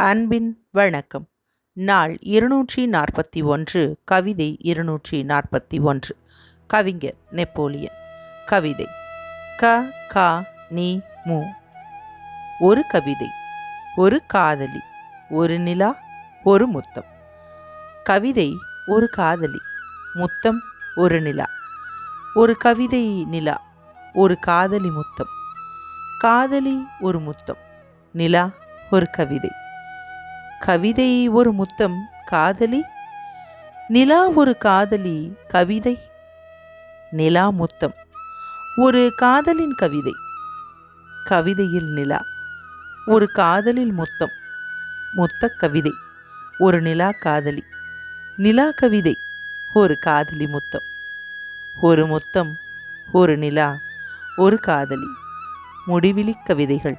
அன்பின் வணக்கம். நாள் இருநூற்றி நாற்பத்தி ஒன்று கவிதை இருநூற்றி நாற்பத்தி ஒன்று. கவிஞர் நெப்போலியன். கவிதை. க கா நீ மு. ஒரு கவிதை ஒரு காதலி ஒரு நிலா ஒரு முத்தம். கவிதை ஒரு காதலி முத்தம் ஒரு நிலா. ஒரு கவிதை நிலா ஒரு காதலி முத்தம். காதலி ஒரு முத்தம். நிலா ஒரு கவிதை. கவிதை ஒரு முத்தம் காதலி நிலா ஒரு காதலி கவிதை நிலா முத்தம். ஒரு காதலின் கவிதை கவிதையில் நிலா. ஒரு காதலில் முத்தம் முத்த கவிதை. ஒரு நிலா காதலி நிலா கவிதை ஒரு காதலி முத்தம். ஒரு முத்தம் ஒரு நிலா ஒரு காதலி. முடிவிலி கவிதைகள்.